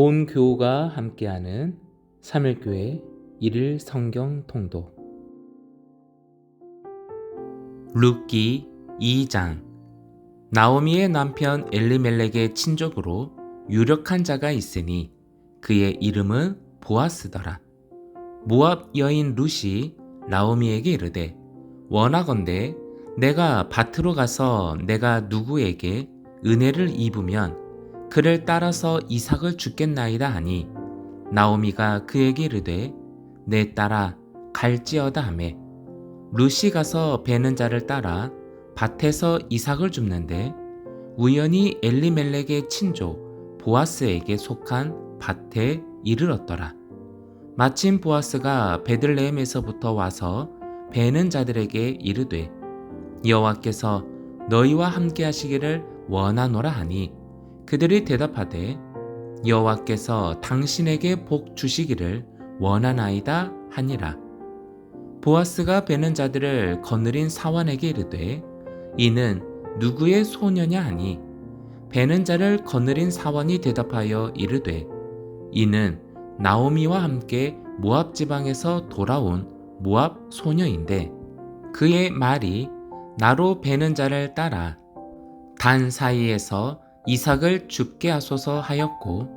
온 교우가 함께하는 3일교회 1일 성경 통독 룻기 2장 나오미의 남편 엘리멜렉의 친족으로 유력한 자가 있으니 그의 이름은 보아스더라. 모압 여인 룻이 나오미에게 이르되 원하건대 내가 밭으로 가서 내가 누구에게 은혜를 입으면 그를 따라서 이삭을 죽겠나이다 하니 나오미가 그에게 이르되 내 딸아 갈지어다 하매 룻이 가서 베는 자를 따라 밭에서 이삭을 줍는데 우연히 엘리멜렉의 친족 보아스에게 속한 밭에 이르렀더라. 마침 보아스가 베들레헴에서부터 와서 베는 자들에게 이르되 여호와께서 너희와 함께 하시기를 원하노라 하니 그들이 대답하되 여호와께서 당신에게 복 주시기를 원하나이다 하니라. 보아스가 베는 자들을 거느린 사원에게 이르되 이는 누구의 소녀냐 하니? 베는 자를 거느린 사원이 대답하여 이르되 이는 나오미와 함께 모압 지방에서 돌아온 모압 소녀인데 그의 말이 나로 베는 자를 따라 단 사이에서 이삭을 죽게 하소서 하였고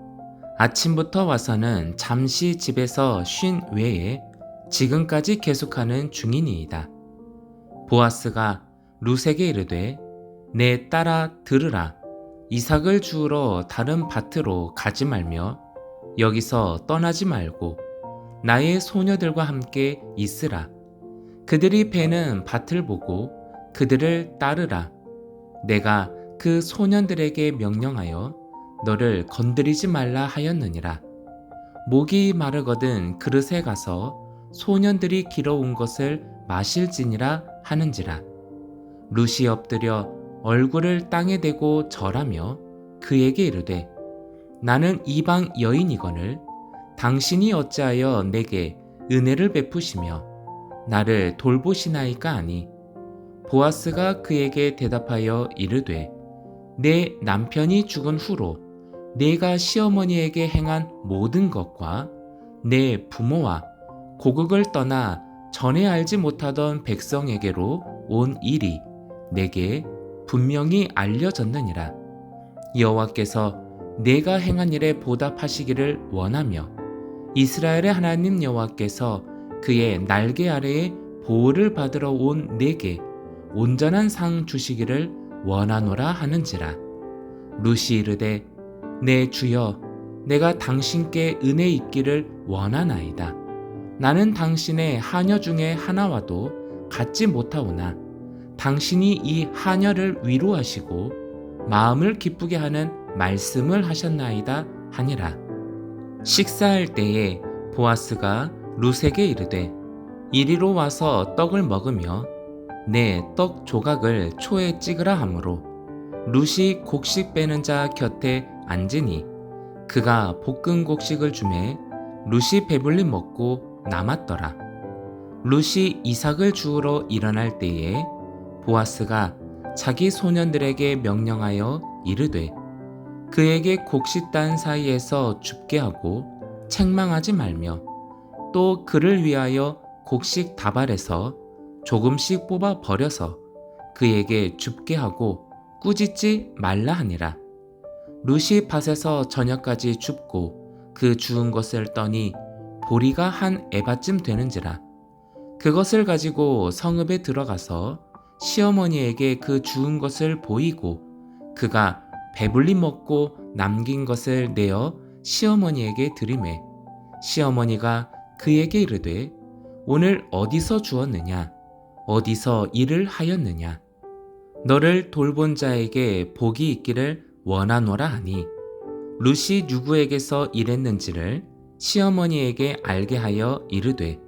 아침부터 와서는 잠시 집에서 쉰 외에 지금까지 계속하는 중이니이다. 보아스가 루색에 이르되 내 딸아 들으라. 이삭을 주우러 다른 밭으로 가지 말며 여기서 떠나지 말고 나의 소녀들과 함께 있으라. 그들이 베는 밭을 보고 그들을 따르라. 내가 그 소년들에게 명령하여 너를 건드리지 말라 하였느니라. 목이 마르거든 그릇에 가서 소년들이 길어온 것을 마실지니라 하는지라. 루시 엎드려 얼굴을 땅에 대고 절하며 그에게 이르되 나는 이방 여인이거늘 당신이 어찌하여 내게 은혜를 베푸시며 나를 돌보시나이까 하니? 보아스가 그에게 대답하여 이르되 내 남편이 죽은 후로 내가 시어머니에게 행한 모든 것과 내 부모와 고국을 떠나 전에 알지 못하던 백성에게로 온 일이 내게 분명히 알려졌느니라. 여호와께서 내가 행한 일에 보답하시기를 원하며 이스라엘의 하나님 여호와께서 그의 날개 아래에 보호를 받으러 온 내게 온전한 상 주시기를 원하노라 하는지라. 루시 이르되 내 주여 내가 당신께 은혜 있기를 원하나이다. 나는 당신의 하녀 중에 하나와도 같지 못하오나 당신이 이 하녀를 위로하시고 마음을 기쁘게 하는 말씀을 하셨나이다 하니라. 식사할 때에 보아스가 루색에 이르되 이리로 와서 떡을 먹으며 내 떡 조각을 초에 찍으라 하므로 루시 곡식 빼는 자 곁에 앉으니 그가 볶은 곡식을 주매 루시 배불리 먹고 남았더라. 루시 이삭을 주우러 일어날 때에 보아스가 자기 소년들에게 명령하여 이르되 그에게 곡식 단 사이에서 줍게 하고 책망하지 말며 또 그를 위하여 곡식 다발에서 조금씩 뽑아 버려서 그에게 줍게 하고 꾸짖지 말라 하니라. 루시 밭에서 저녁까지 줍고 그 주운 것을 떠니 보리가 한 에바쯤 되는지라. 그것을 가지고 성읍에 들어가서 시어머니에게 그 주운 것을 보이고 그가 배불리 먹고 남긴 것을 내어 시어머니에게 드리매 시어머니가 그에게 이르되 오늘 어디서 주었느냐 어디서 일을 하였느냐? 너를 돌본 자에게 복이 있기를 원하노라 하니 루시 누구에게서 일했는지를 시어머니에게 알게 하여 이르되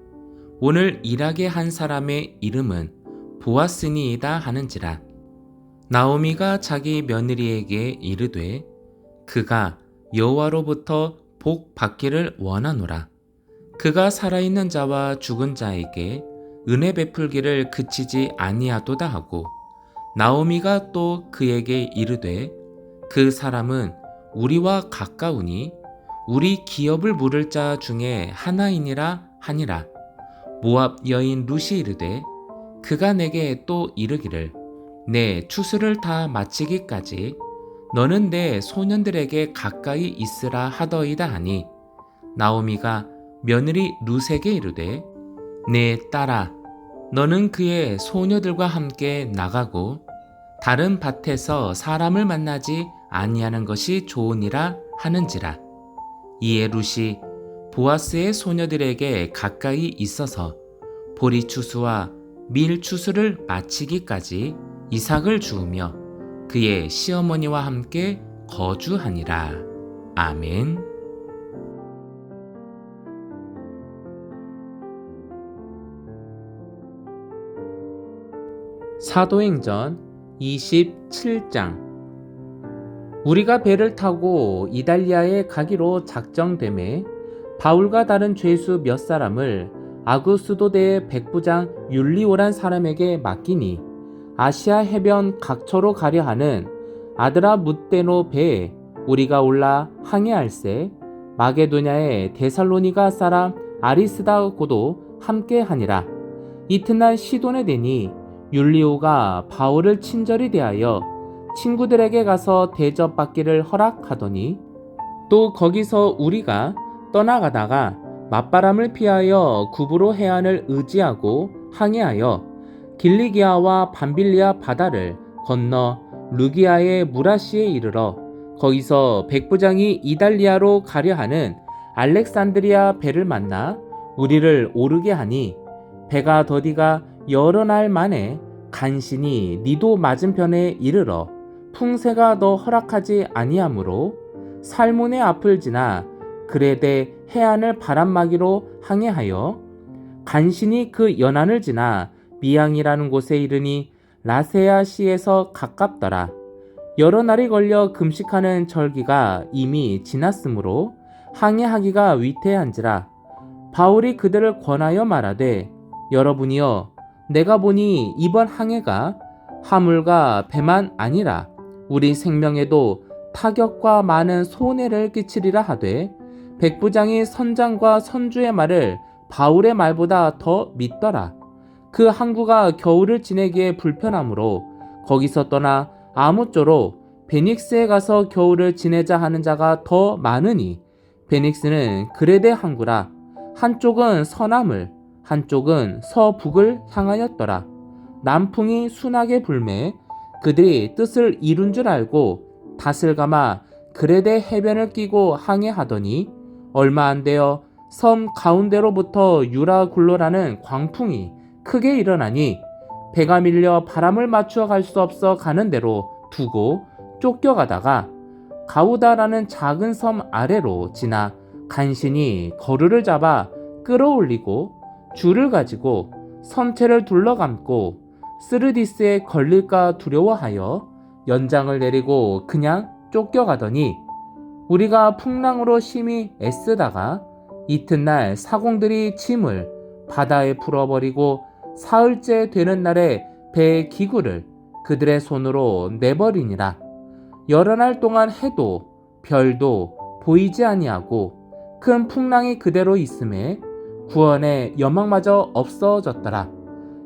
오늘 일하게 한 사람의 이름은 보았으니이다 하는지라. 나오미가 자기 며느리에게 이르되 그가 여호와로부터 복 받기를 원하노라. 그가 살아있는 자와 죽은 자에게 은혜 베풀기를 그치지 아니하도다 하고 나오미가 또 그에게 이르되 그 사람은 우리와 가까우니 우리 기업을 물을 자 중에 하나이니라 하니라. 모압 여인 루시 이르되 그가 내게 또 이르기를 내 추수를 다 마치기까지 너는 내 소년들에게 가까이 있으라 하더이다 하니. 나오미가 며느리 루세게 이르되 내 딸아 너는 그의 소녀들과 함께 나가고 다른 밭에서 사람을 만나지 아니하는 것이 좋으니라 하는지라 이에 룻이 보아스의 소녀들에게 가까이 있어서 보리 추수와 밀 추수를 마치기까지 이삭을 주우며 그의 시어머니와 함께 거주하니라. 아멘. 사도행전 27장. 우리가 배를 타고 이달리아에 가기로 작정됨에 바울과 다른 죄수 몇 사람을 아구스도대의 백부장 율리오란 사람에게 맡기니 아시아 해변 각처로 가려 하는 아드라 묻데노 배에 우리가 올라 항해할세 마게도냐의 데살로니가 사람 아리스다고도 함께 하니라. 이튿날 시돈에 되니 율리오가 바울을 친절히 대하여 친구들에게 가서 대접받기를 허락하더니 또 거기서 우리가 떠나가다가 맞바람을 피하여 구브로 해안을 의지하고 항해하여 길리기아와 밤빌리아 바다를 건너 루기아의 무라시에 이르러 거기서 백부장이 이달리아로 가려 하는 알렉산드리아 배를 만나 우리를 오르게 하니 배가 더디가 여러 날 만에 간신히 니도 맞은편에 이르러 풍세가 더 허락하지 아니하므로 살몬의 앞을 지나 그레데 해안을 바람막이로 항해하여 간신히 그 연안을 지나 미양이라는 곳에 이르니 라세아 시에서 가깝더라. 여러 날이 걸려 금식하는 절기가 이미 지났으므로 항해하기가 위태한지라 바울이 그들을 권하여 말하되 여러분이여 내가 보니 이번 항해가 화물과 배만 아니라 우리 생명에도 타격과 많은 손해를 끼치리라 하되 백부장이 선장과 선주의 말을 바울의 말보다 더 믿더라. 그 항구가 겨울을 지내기에 불편하므로 거기서 떠나 아무쪼록 베닉스에 가서 겨울을 지내자 하는 자가 더 많으니 베닉스는 그레데 항구라 한쪽은 서남을 한쪽은 서북을 향하였더라. 남풍이 순하게 불매 그들이 뜻을 이룬 줄 알고 닷을 감아 그레데 해변을 끼고 항해하더니 얼마 안 되어 섬 가운데로부터 유라굴로라는 광풍이 크게 일어나니 배가 밀려 바람을 맞추어 갈 수 없어 가는 대로 두고 쫓겨가다가 가우다라는 작은 섬 아래로 지나 간신히 거루를 잡아 끌어올리고 줄을 가지고 섬체를 둘러감고 스르디스에 걸릴까 두려워하여 연장을 내리고 그냥 쫓겨가더니 우리가 풍랑으로 심히 애쓰다가 이튿날 사공들이 짐을 바다에 풀어버리고 사흘째 되는 날에 배의 기구를 그들의 손으로 내버리니라. 여러 날 동안 해도 별도 보이지 아니하고 큰 풍랑이 그대로 있음에 구원의 여망마저 없어졌더라.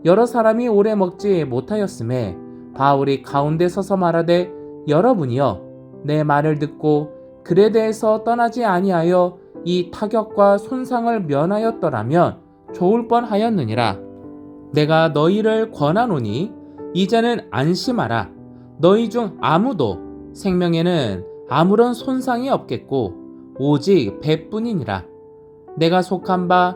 여러 사람이 오래 먹지 못하였음에 바울이 가운데 서서 말하되 여러분이여 내 말을 듣고 글에 대해서 떠나지 아니하여 이 타격과 손상을 면하였더라면 좋을 뻔하였느니라. 내가 너희를 권하노니 이제는 안심하라. 너희 중 아무도 생명에는 아무런 손상이 없겠고 오직 배뿐이니라. 내가 속한 바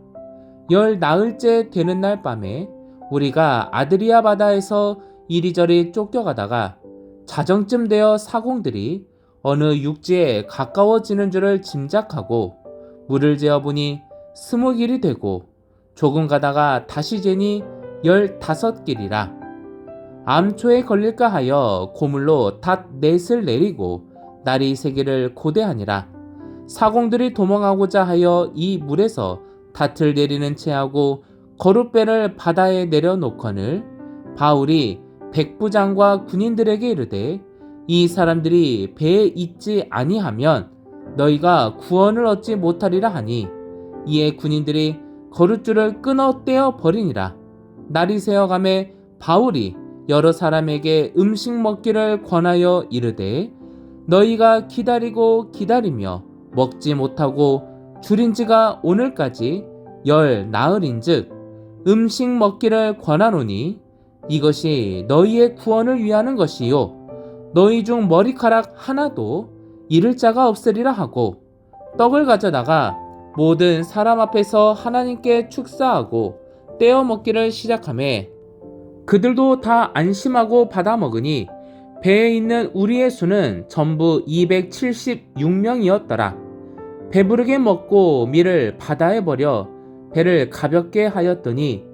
열 나흘째 되는 날 밤에 우리가 아드리아 바다에서 이리저리 쫓겨가다가 자정쯤 되어 사공들이 어느 육지에 가까워지는 줄을 짐작하고 물을 재어보니 스무 길이 되고 조금 가다가 다시 재니 열다섯 길이라. 암초에 걸릴까 하여 고물로 닷 넷을 내리고 날이 세기를 고대하니라. 사공들이 도망하고자 하여 이 물에서 닷을 내리는 채 하고 거룻배를 바다에 내려놓거늘 바울이 백부장과 군인들에게 이르되 이 사람들이 배에 있지 아니하면 너희가 구원을 얻지 못하리라 하니 이에 군인들이 거룻줄을 끊어 떼어 버리니라. 날이 새어감에 바울이 여러 사람에게 음식 먹기를 권하여 이르되 너희가 기다리고 기다리며 먹지 못하고 줄인 지가 오늘까지 열 나흘인즉 음식 먹기를 권하노니 이것이 너희의 구원을 위하는 것이요 너희 중 머리카락 하나도 잃을 자가 없으리라 하고 떡을 가져다가 모든 사람 앞에서 하나님께 축사하고 떼어 먹기를 시작하매 그들도 다 안심하고 받아 먹으니 배에 있는 우리의 수는 전부 276명이었더라. 배부르게 먹고 밀을 바다에 버려 배를 가볍게 하였더니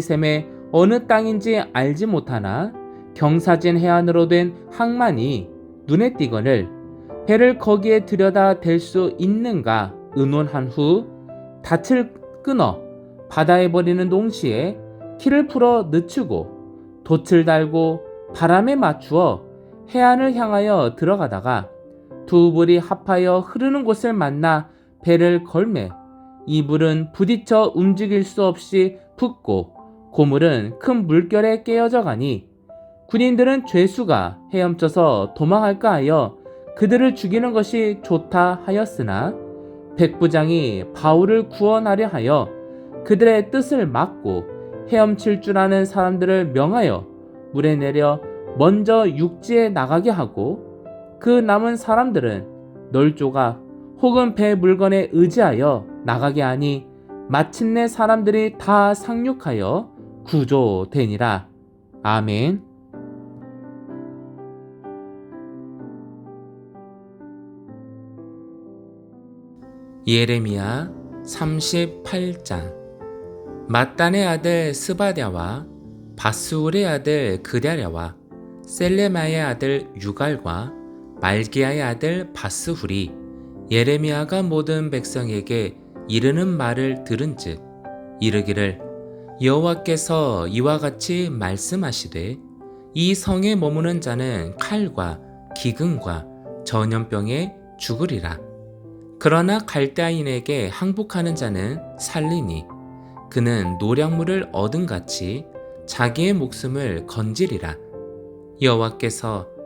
샘에 어느 땅인지 알지 못하나 경사진 해안으로 된 항만이 눈에 띄거늘 배를 거기에 들여다 댈 수 있는가 의논한 후 닻을 끊어 바다에 버리는 동시에 키를 풀어 늦추고 돛을 달고 바람에 맞추어 해안을 향하여 들어가다가 두 불이 합하여 흐르는 곳을 만나 배를 걸매 이 물은 부딪혀 움직일 수 없이 붓고 고물은 큰 물결에 깨어져 가니 군인들은 죄수가 헤엄쳐서 도망할까 하여 그들을 죽이는 것이 좋다 하였으나 백부장이 바울을 구원하려 하여 그들의 뜻을 막고 헤엄칠 줄 아는 사람들을 명하여 물에 내려 먼저 육지에 나가게 하고 그 남은 사람들은 널조가 혹은 배 물건에 의지하여 나가게 하니 마침내 사람들이 다 상륙하여 구조되니라. 아멘. 예레미야 38장 마단의 아들 스바랴와 바스울의 아들 그랴랴와 셀레마의 아들 유갈과 말기야의 아들 바스훌이 예레미야가 모든 백성에게 이르는 말을 들은즉 이르기를 여호와께서 이와 같이 말씀하시되 이 성에 머무는 자는 칼과 기근과 전염병에 죽으리라 그러나 갈대아인에게 항복하는 자는 살리니 그는 노량물을 얻은 같이 자기의 목숨을 건지리라. 여호와께서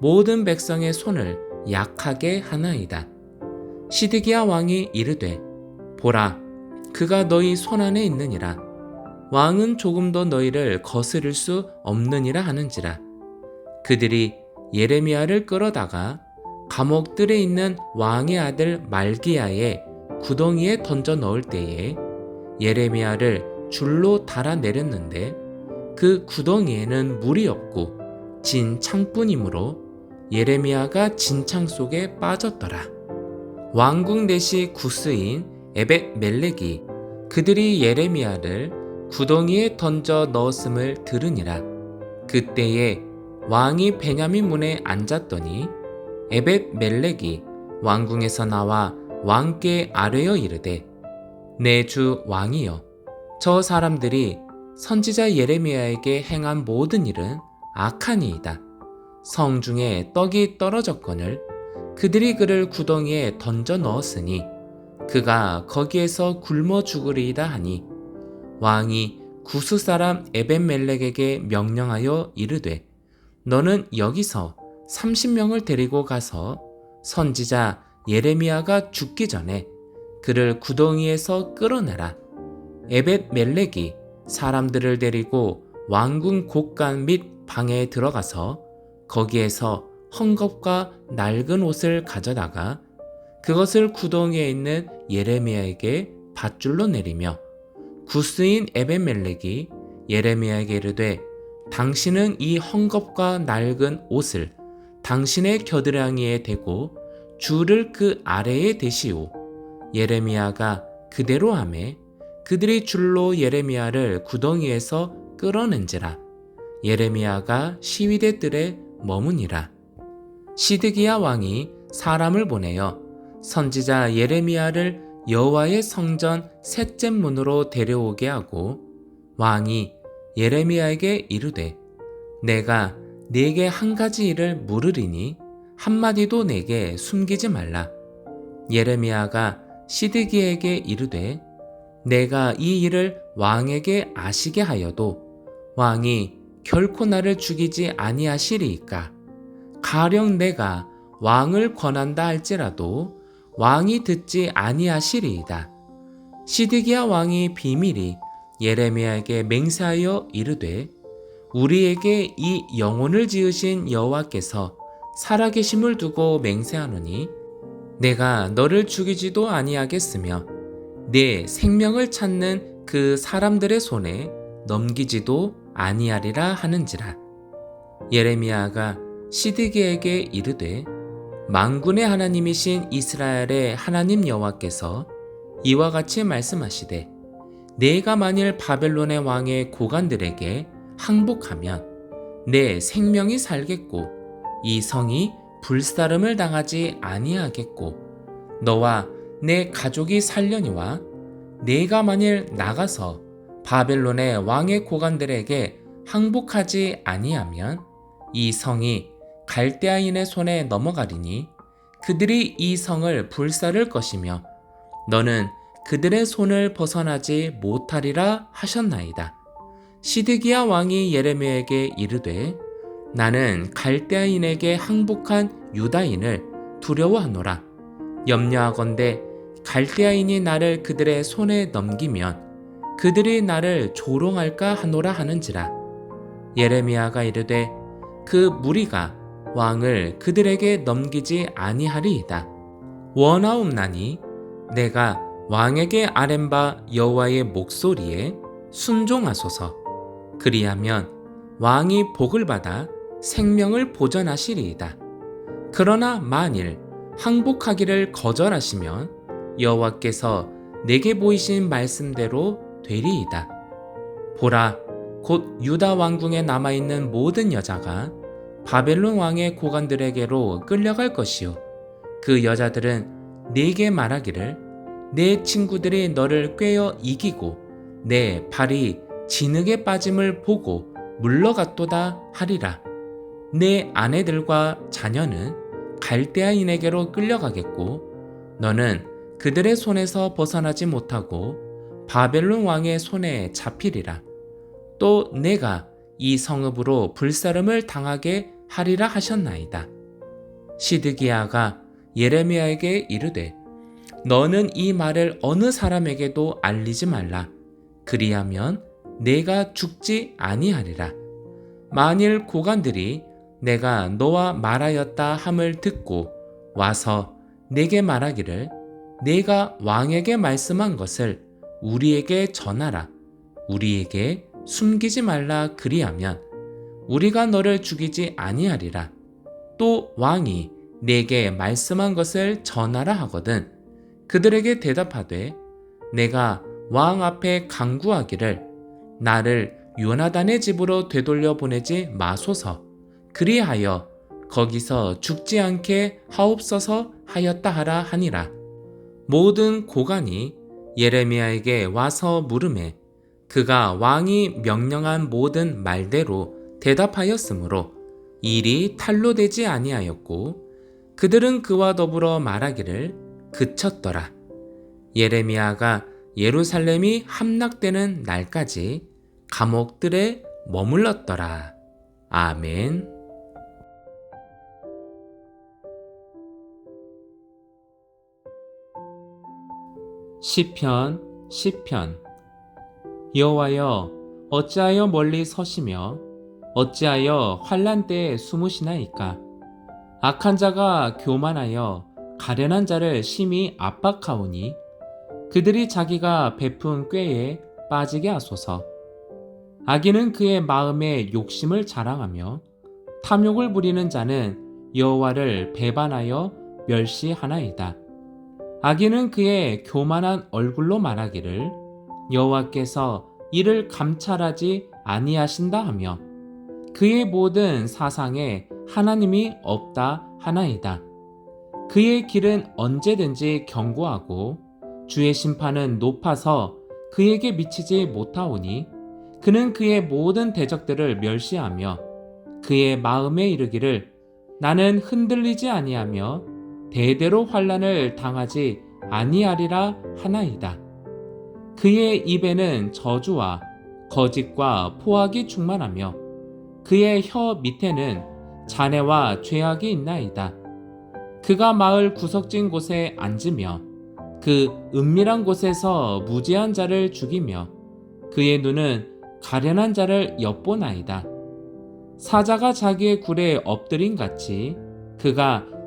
모든 백성의 손을 약하게 하나이다. 시드기야 왕이 이르되 보라 그가 너희 손 안에 있느니라 왕은 조금도 너희를 거스를 수 없느니라 하는지라 그들이 예레미야를 끌어다가 감옥들에 있는 왕의 아들 말기야의 구덩이에 던져 넣을 때에 예레미야를 줄로 달아 내렸는데 그 구덩이에는 물이 없고 진 창뿐이므로 예레미야가 진창 속에 빠졌더라. 왕궁 내시 구스인 에벳 멜렉이 그들이 예레미야를 구덩이에 던져 넣었음을 들으니라. 그때에 왕이 베냐민 문에 앉았더니 에벳 멜렉이 왕궁에서 나와 왕께 아뢰어 이르되 내 주 왕이여 저 사람들이 선지자 예레미야에게 행한 모든 일은 악하니이다. 성 중에 떡이 떨어졌거늘 그들이 그를 구덩이에 던져 넣었으니 그가 거기에서 굶어 죽으리이다 하니 왕이 구스 사람 에벤멜렉에게 명령하여 이르되 너는 여기서 30명을 데리고 가서 선지자 예레미야가 죽기 전에 그를 구덩이에서 끌어내라. 에벳 멜렉이 사람들을 데리고 왕궁 곳간 및 방에 들어가서 거기에서 헝겊과 낡은 옷을 가져다가 그것을 구덩이에 있는 예레미야에게 밧줄로 내리며 구스인 에벤멜렉이 예레미야에게 이르되 당신은 이 헝겊과 낡은 옷을 당신의 겨드랑이에 대고 줄을 그 아래에 대시오. 예레미야가 그대로 하매 그들이 줄로 예레미야를 구덩이에서 끌어낸지라. 예레미야가 시위대 뜰에 머무니라. 시드기야 왕이 사람을 보내어 선지자 예레미야를 여호와의 성전 셋째 문으로 데려오게 하고 왕이 예레미야에게 이르되 내가 네게 한 가지 일을 물으리니 한마디도 내게 숨기지 말라. 예레미야가 시드기에게 이르되 내가 이 일을 왕에게 아시게 하여도 왕이 결코 나를 죽이지 아니하시리이까 가령 내가 왕을 권한다 할지라도 왕이 듣지 아니하시리이다. 시드기야 왕이 비밀이 예레미야에게 맹세하여 이르되 우리에게 이 영혼을 지으신 여호와께서 살아계심을 두고 맹세하노니 내가 너를 죽이지도 아니하겠으며 내 생명을 찾는 그 사람들의 손에 넘기지도 아니하리라 하는지라. 예레미야가 시드기에게 이르되 망군의 하나님이신 이스라엘의 하나님 여호와께서 이와 같이 말씀하시되 내가 만일 바벨론의 왕의 고관들에게 항복하면 내 생명이 살겠고 이 성이 불사름을 당하지 아니하겠고 너와 내 가족이 살려니와 내가 만일 나가서 바벨론의 왕의 고관들에게 항복하지 아니하면 이 성이 갈대아인의 손에 넘어가리니 그들이 이 성을 불사를 것이며 너는 그들의 손을 벗어나지 못하리라 하셨나이다. 시드기야 왕이 예레미야에게 이르되 나는 갈대아인에게 항복한 유다인을 두려워하노라. 염려하건대 갈대아인이 나를 그들의 손에 넘기면 그들이 나를 조롱할까 하노라 하는지라. 예레미야가 이르되 그 무리가 왕을 그들에게 넘기지 아니하리이다. 원하옵나니 내가 왕에게 아랜 바 여호와의 목소리에 순종하소서. 그리하면 왕이 복을 받아 생명을 보전하시리이다. 그러나 만일 항복하기를 거절하시면 여호와께서 내게 보이신 말씀대로 되리이다. 보라, 곧 유다 왕궁에 남아 있는 모든 여자가 바벨론 왕의 고관들에게로 끌려갈 것이요. 그 여자들은 네게 말하기를 내 친구들이 너를 꿰어 이기고 내 발이 진흙에 빠짐을 보고 물러갔도다 하리라. 내 아내들과 자녀는 갈대아인에게로 끌려가겠고 너는 그들의 손에서 벗어나지 못하고 바벨론 왕의 손에 잡히리라. 또 내가 이 성읍으로 불사름을 당하게 하리라 하셨나이다. 시드기야가 예레미야에게 이르되 너는 이 말을 어느 사람에게도 알리지 말라. 그리하면 내가 죽지 아니하리라. 만일 고관들이 내가 너와 말하였다 함을 듣고 와서 내게 말하기를 내가 왕에게 말씀한 것을 우리에게 전하라. 우리에게 숨기지 말라 그리하면 우리가 너를 죽이지 아니하리라. 또 왕이 내게 말씀한 것을 전하라 하거든 그들에게 대답하되 내가 왕 앞에 강구하기를 나를 요나단의 집으로 되돌려 보내지 마소서 그리하여 거기서 죽지 않게 하옵소서 하였다 하라 하니라 모든 고관이 예레미야에게 와서 물음에 그가 왕이 명령한 모든 말대로 대답하였으므로 일이 탄로되지 아니하였고 그들은 그와 더불어 말하기를 그쳤더라. 예레미야가 예루살렘이 함락되는 날까지 감옥들에 머물렀더라. 아멘. 시편 시편. 여호와여 어찌하여 멀리 서시며 어찌하여 환란 때에 숨으시나이까? 악한 자가 교만하여 가련한 자를 심히 압박하오니 그들이 자기가 베푼 꾀에 빠지게 하소서. 악인은 그의 마음에 욕심을 자랑하며 탐욕을 부리는 자는 여호와를 배반하여 멸시하나이다. 악인은 그의 교만한 얼굴로 말하기를 여호와께서 이를 감찰하지 아니하신다 하며 그의 모든 사상에 하나님이 없다 하나이다. 그의 길은 언제든지 견고하고 주의 심판은 높아서 그에게 미치지 못하오니 그는 그의 모든 대적들을 멸시하며 그의 마음에 이르기를 나는 흔들리지 아니하며 대대로 환란을 당하지 아니하리라 하나이다. 그의 입에는 저주와 거짓과 포악이 충만하며 그의 혀 밑에는 잔해와 죄악이 있나이다. 그가 마을 구석진 곳에 앉으며 그 은밀한 곳에서 무지한 자를 죽이며 그의 눈은 가련한 자를 엿보나이다. 사자가 자기의 굴에 엎드린 같이 그가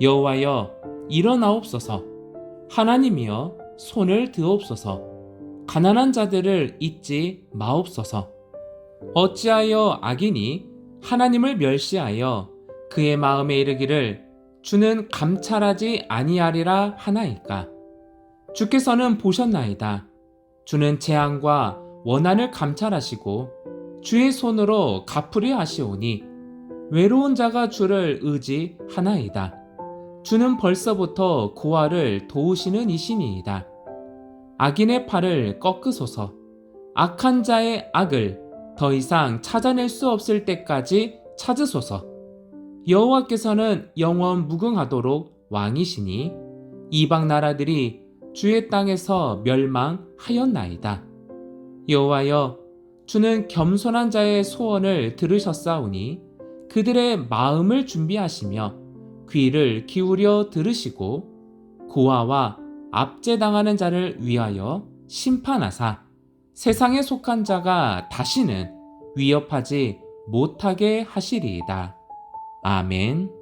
여호와여 일어나옵소서. 하나님이여 손을 드옵소서. 가난한 자들을 잊지 마옵소서. 어찌하여 악인이 하나님을 멸시하여 그의 마음에 이르기를 주는 감찰하지 아니하리라 하나이까? 주께서는 보셨나이다. 주는 재앙과 원한을 감찰하시고 주의 손으로 갚으려 하시오니 외로운 자가 주를 의지하나이다. 주는 벌써부터 고아를 도우시는 이신이이다. 악인의 팔을 꺾으소서. 악한 자의 악을 더 이상 찾아낼 수 없을 때까지 찾으소서. 여호와께서는 영원 무궁하도록 왕이시니 이방 나라들이 주의 땅에서 멸망하였나이다. 여호와여 주는 겸손한 자의 소원을 들으셨사오니 그들의 마음을 준비하시며 귀를 기울여 들으시고 고아와 압제당하는 자를 위하여 심판하사 세상에 속한 자가 다시는 위협하지 못하게 하시리이다. 아멘.